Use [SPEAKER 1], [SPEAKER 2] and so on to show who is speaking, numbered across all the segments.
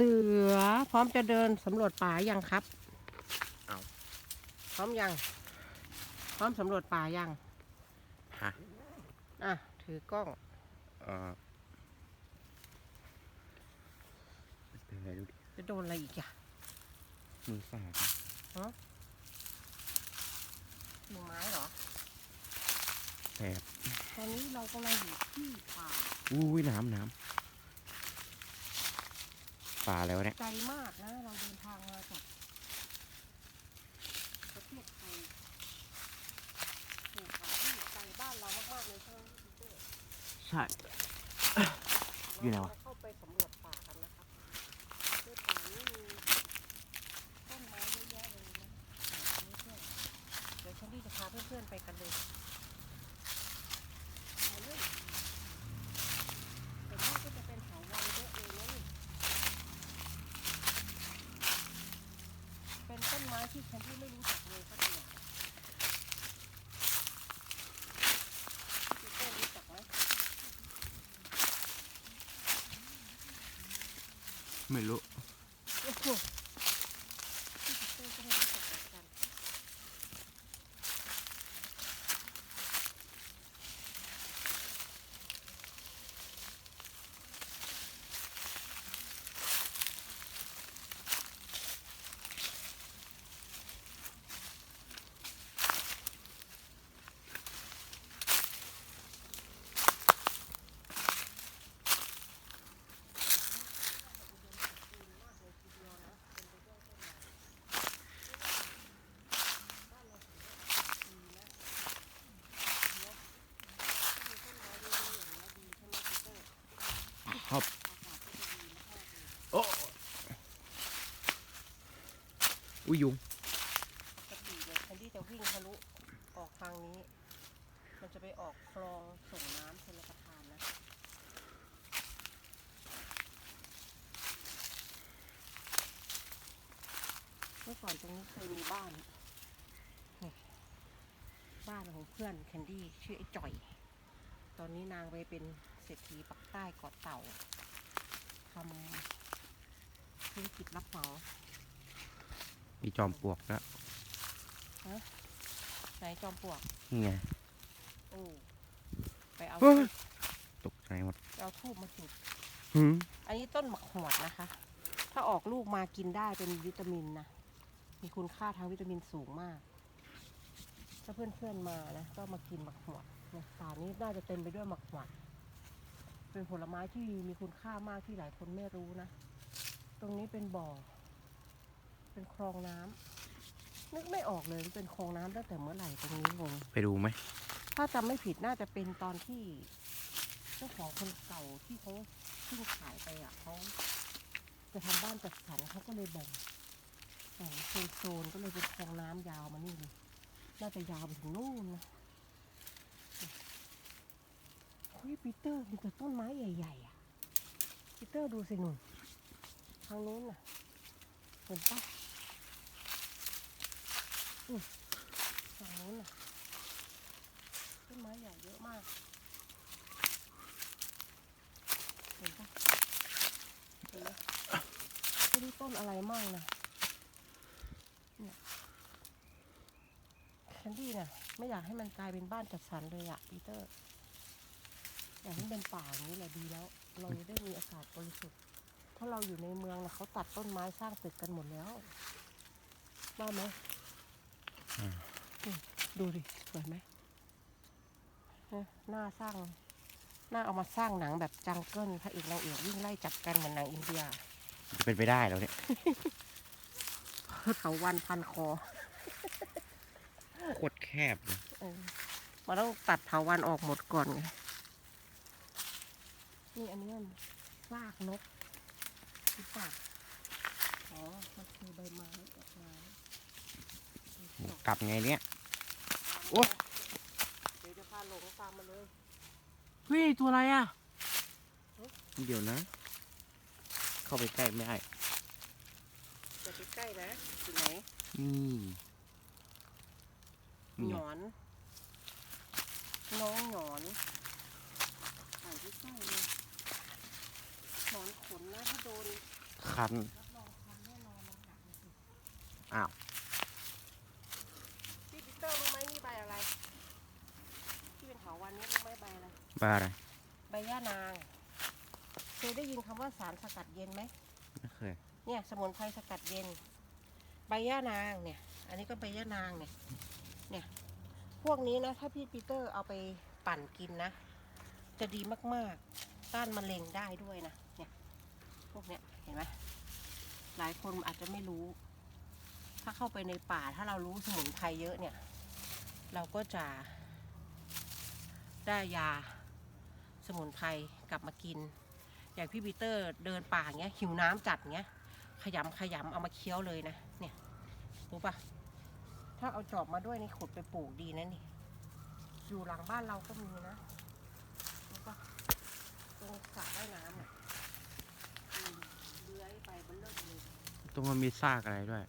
[SPEAKER 1] สือพร้อมจะเดินสำรวจป่ายังครับ
[SPEAKER 2] เอา
[SPEAKER 1] พร้อมยัง พร้อมสำรวจป่ายัง
[SPEAKER 2] ฮะ
[SPEAKER 1] อะถือกล้อง
[SPEAKER 2] เออเป็นไงดูดิ
[SPEAKER 1] จะโดนอะไรอีกอะ
[SPEAKER 2] มือฝาด
[SPEAKER 1] กิ่งไม้เหรอ
[SPEAKER 2] แสบ
[SPEAKER 1] ตอนนี้เรากำลังอยู่ที่ป่า
[SPEAKER 2] อุ้ยน้ำน้ำ ป่าแล้วะเนี่ย
[SPEAKER 1] ไกลมากนะ เราเดินทางมาจากประเทศไทยถูกป่าที่ไกลบ้านเรามากๆเลยใช่ไหมพี่เต้
[SPEAKER 2] ใช่ อยู่ไหนวะ
[SPEAKER 1] เราเข้าไปสำรวจป่ากันนะครับในป่านี้มีต้นไม้เยอะแยะเลยนะเดี๋ยวเพื่อนเดี๋ยวฉันดีจะพาเพื่อนๆไปกันเลยมาเลยแต่นี่ก็จะเป็นเถาวัลย์เยอะเลยนะนี่เป็นต้นไม้ที่ฉันที่ไม่รู้จักเลยสักอย่างพี่เต้รู้จักไหม
[SPEAKER 2] ไม่รู้
[SPEAKER 1] โอ้โหพี่ปีเตอร์ก็ไม่รู้จักเหมือนกันมีต้นไม้เยอะๆอย่างนี้ยดีใช่ไหมปีเตอร์
[SPEAKER 2] ครับ
[SPEAKER 1] อากาศก็จะดีมากๆเลย
[SPEAKER 2] โอ้อุ้ยยุง
[SPEAKER 1] ปกติเดี๋ยแคนดี้จะวิ่งทะลุออกทางนี้ มันจะไปออกคลองส่งน้ำชลประทานนะเมื่อก่อนตรงนี้เคยมีบ้านบ้านของเพื่อนแคนดี้ชื่อไอ้จ่อย ตอนนี้นางไปเป็นเศรษฐีปัก ใต้เกาะเต่าทำธุรกิจรับเหมา
[SPEAKER 2] มีจอมปลวกแล้ว
[SPEAKER 1] ไหนจอมปลวก
[SPEAKER 2] นี่ไง
[SPEAKER 1] โอ้ไปเอา
[SPEAKER 2] เฮ้ยตกใจหมด
[SPEAKER 1] ไปเอาทูบมาจุด
[SPEAKER 2] หืม
[SPEAKER 1] อันนี้ต้นหมักหวดนะคะ ถ้าออกลูกมากินได้เป็นวิตามินนะ มีคุณค่าทางวิตามินสูงมาก ถ้าเพื่อนๆมานะ ก็มากินหมักหวดเนี่ยป่านี้น่าจะเต็มไปด้วยหมักหวด เป็นผลไม้ที่มีคุณค่ามากที่หลายคนไม่รู้นะ ตรงนี้เป็นบ่อ เป็นคลองน้ำนึกไม่ออกเลยมันเป็นคลองน้ำตั้งแต่เมื่อไหร่ตรงนี้งง
[SPEAKER 2] ไปดูไหม
[SPEAKER 1] ถ้าจำไม่ผิดน่าจะเป็นตอนที่เจ้าของคนเก่าที่เขาเพิ่งขายไปอะเขาจะทำบ้านจัดสรรเขาก็เลยแบ่งแบ่งโซนโซนๆก็เลยเป็นคลองน้ำยาวมานี่เลยน่าจะยาวไปถึงนู่นนะ เฮ้ยปีเตอร์มีแต่ต้นไม้ใหญ่ๆอะปีเตอร์ดูสิหนุ่มทางนู้นน่ะเห็นปะอืมทางนู้นน่ะต้นไม้ใหญ่เยอะมากเห็นปะเห็นไหมไม่รู้ต้นอะไรมั่งนะเนี่ยแคนดี้น่ะ ไม่อยากให้มันกลายเป็นบ้านจัดสรรเลยอะปีเตอร์ อยากให้มันเป็นป่าอย่างนี้แหละดีแล้ว เราจะได้มีอากาศบริสุทธิ์ถ้าเราอยู่ในเมืองนะเขาตัดต้นไม้สร้างตึกกันหมดแล้วว่าไหมอืมดูดิสวยไหมนะหน้าสร้างหน้าเอามาสร้างหนังแบบจังเกิลพระเอกนางเอกวิ่งไล่จับกันเหมือนหนังอินเดีย
[SPEAKER 2] จะเป็นไปได้แล้วเนี่ย
[SPEAKER 1] เถาวันพันคอ
[SPEAKER 2] โคตรแคบเลย
[SPEAKER 1] เออมันต้องตัดเถาวันออกหมดก่อนไง นี่อันนี้มันซากนกหรือเปล่าอ๋อ มันคือใบไม้ดอกไม้
[SPEAKER 2] กลับไงเนี่ยโอ้
[SPEAKER 1] เดี๋ยวจะพาหลงตามมาเลย
[SPEAKER 2] เฮ้ยตัวอะไรอะ เดี๋ยวนะ เข้าไปใกล้ไม่ได้
[SPEAKER 1] จะไปใกล้นะอยู่ไหน
[SPEAKER 2] นี่นี่
[SPEAKER 1] ห
[SPEAKER 2] ไง
[SPEAKER 1] นอน น้องหนอนถ่ายที่ใกล้เลย หนอนขนนะถ้าโดน
[SPEAKER 2] คัน
[SPEAKER 1] รับรองคันแน่นอนลองหาดูสิ
[SPEAKER 2] อ้าว
[SPEAKER 1] พี่ปีเตอร์รู้ไหมนี่ใบอะไรที่เป็นเถาวันนี้รู้ไหมใบอะไร
[SPEAKER 2] บ้าอะไร
[SPEAKER 1] ใบย่านางเคยได้ยินคำว่าสารสกัดเย็นไหม
[SPEAKER 2] ไม่เคย
[SPEAKER 1] เนี่ยสมุนไพรสกัดเย็น ใบย่านางเนี่ย อันนี้ก็ใบย่านางเนี่ยเนี่ย พวกนี้นะถ้าพี่ปีเตอร์เอาไปปั่นกินนะ จะดีมากๆ ต้านมะเร็งได้ด้วยนะเนี่ย พวกเนี้ยเห็นไหมหลายคนอาจจะไม่รู้ ถ้าเข้าไปในป่าถ้าเรารู้สมุนไพรเยอะเนี่ย เราก็จะ ได้ยาสมุนไพรกลับมากิน อย่างพี่ปีเตอร์เดินป่าอย่างเงี้ยหิวน้ำจัดอย่างเงี้ย ขยำขยำเอามาเคี้ยวเลยนะเนี่ยรู้ปะถ้าเอาจอบมาด้วยนี่ขุดไปปลูกดีนะนี่อยู่หลังบ้านเราก็มีนะรู้ปะตรงสระว่ายน้ำอะอืมเลื้อยไปบนเลิกเลย
[SPEAKER 2] ตรงมันมีซากอะไรด้วย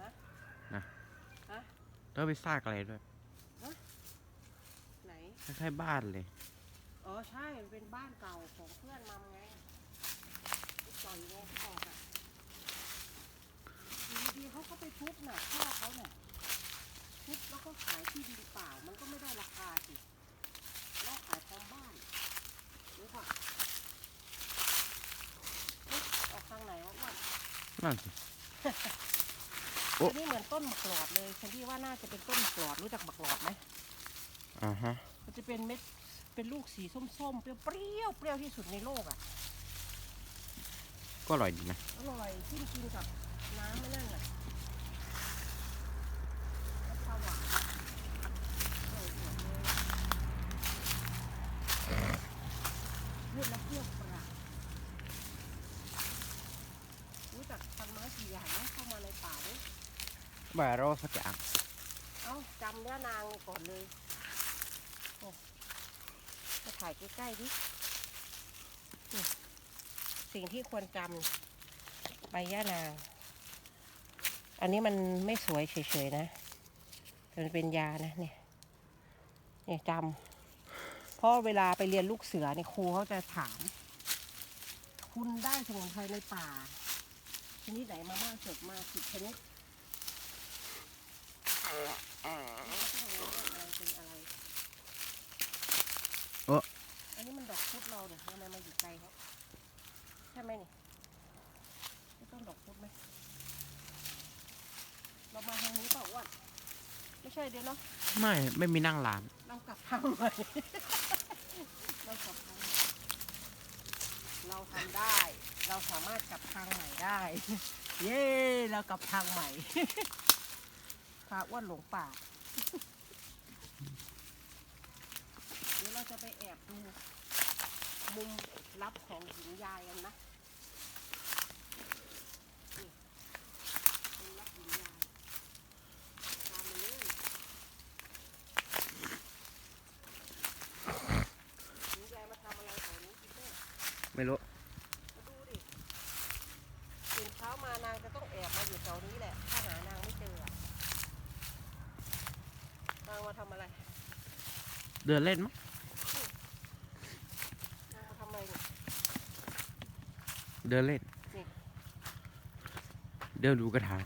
[SPEAKER 1] ฮะ
[SPEAKER 2] นะ
[SPEAKER 1] ฮะ
[SPEAKER 2] แล้วมีซากอะไรด้วย
[SPEAKER 1] ไหน
[SPEAKER 2] คล้ายๆบ้านเลย
[SPEAKER 1] อ๋อใช่มันเป็นบ้านเก่าของเพื่อนมัมไงที่ต่อยไงที่บอกอะอยู่ดีๆเขาก็ไปทุบน่ะพ่อเขาเนี่ยทุบแล้วก็ขายที่ดินเปล่า มันก็ไม่ได้ราคาสิแล้วขายพร้อมบ้านรู้ป่ะเอ๊ะออกทางไหนวะอ้วน
[SPEAKER 2] นั่นสิ โอ้
[SPEAKER 1] อันนี้เหมือนต้นหมากหลอดเลยฉันที่ว่าน่าจะเป็นต้นหมากหลอดรู้จักหมากหลอดไหม
[SPEAKER 2] อ่าฮะ
[SPEAKER 1] มันจะเป็นเม็ดเป็นลูกสีส้มๆเปรี้ยวๆเปรี้ยวที่สุดในโลกอะ
[SPEAKER 2] ก็อร่อยดีนะ
[SPEAKER 1] อร่อยที่กินกับน้ำไม่นั่นแหละน้ำปลาหวานอร่อยหมดเลยเลือดแล้วเปรี้ยวปราดรู้จักพันไม้กี่อย่างนะเข้ามาในป่าด้วย
[SPEAKER 2] บาโรสักอย่าง
[SPEAKER 1] เอ้าจำเนื้อนางก่อนเลยมาถ่ายใกล้ๆดิสิ่งที่ควรจำใบย่านาง อันนี้มันไม่สวยเฉยๆนะมันเป็นยานะเนี่ยเนี่ยจำเพราะเวลาไปเรียนลูกเสือเนี่ยครูเขาจะถาม คุณได้สมุนไพรในป่าชนิดไหนมามากสุดมาสิบชนิด อะไรเป็นอะไร
[SPEAKER 2] เอ้อ
[SPEAKER 1] อันนี้มันดอกพุธเราเนี่ยทำไมมาอยู่ไกลเขาใช่ไหมนี่ไม่ต้องดอกพุธไหมเรามาทางนี้เปล่าอ้วนไม่ใช่เดี๋ยวเนาะ
[SPEAKER 2] ไม่ไม่มีนั่งร้าน
[SPEAKER 1] เรากลับทางใหม่ เรากลับทางใหม่เราทำได้ เราสามารถกลับทางใหม่ได้ เย้ เรากลับทางใหม่ พาอ้วนหลงป่า เดี๋ยวเราจะไปแอบดู มุมลับของหญิงยายกันนะนี่มุม ทำอะไร
[SPEAKER 2] เดินเล่นมั้ง
[SPEAKER 1] นางมาทำอะไรเนี่ย
[SPEAKER 2] เดินเล่น
[SPEAKER 1] นี่
[SPEAKER 2] เดินดูกระถาง